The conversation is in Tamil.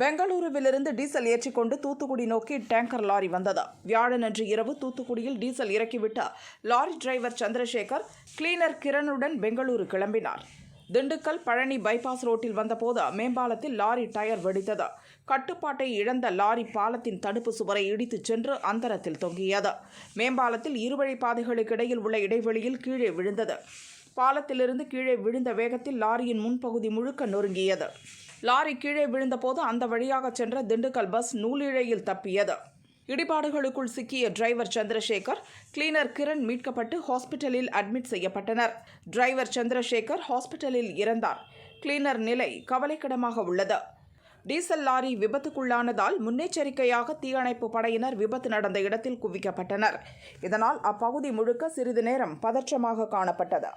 பெங்களூருவிலிருந்து டீசல் ஏற்றிக்கொண்டு தூத்துக்குடி நோக்கி டேங்கர் லாரி வந்தது. வியாழனன்று இரவு தூத்துக்குடியில் டீசல் இறக்கிவிட்ட லாரி டிரைவர் சந்திரசேகர் கிளீனர் கிரணுடன் பெங்களூரு கிளம்பினார். திண்டுக்கல் பழனி பைபாஸ் ரோட்டில் வந்தபோது மேம்பாலத்தில் லாரி டயர் வெடித்தது. கட்டுப்பாட்டை இழந்த லாரி பாலத்தின் தடுப்பு சுவரை இடித்துச் சென்று அந்தரத்தில் தொங்கியது. மேம்பாலத்தில் இருவழி பாதைகளுக்கு இடையில் உள்ள இடைவெளியில் கீழே விழுந்தது. பாலத்திலிருந்து கீழே விழுந்த வேகத்தில் லாரியின் முன்பகுதி முழுக்க நொறுங்கியது. லாரி கீழே விழுந்தபோது அந்த வழியாக சென்ற திண்டுக்கல் பஸ் நூலிழையில் தப்பியது. இடிபாடுகளுக்குள் சிக்கிய டிரைவர் சந்திரசேகர் கிளீனர் கிரண் மீட்கப்பட்டு ஹாஸ்பிட்டலில் அட்மிட் செய்யப்பட்டனர். டிரைவர் சந்திரசேகர் ஹாஸ்பிட்டலில் இறந்தார். கிளீனர் நிலை கவலைக்கிடமாக உள்ளது. டீசல் லாரி விபத்துக்குள்ளானதால் முன்னெச்சரிக்கையாக தீயணைப்பு படையினர் விபத்து நடந்த இடத்தில் குவிக்கப்பட்டனர். இதனால் அப்பகுதி முழுக்க சிறிது நேரம் பதற்றமாக காணப்பட்டது.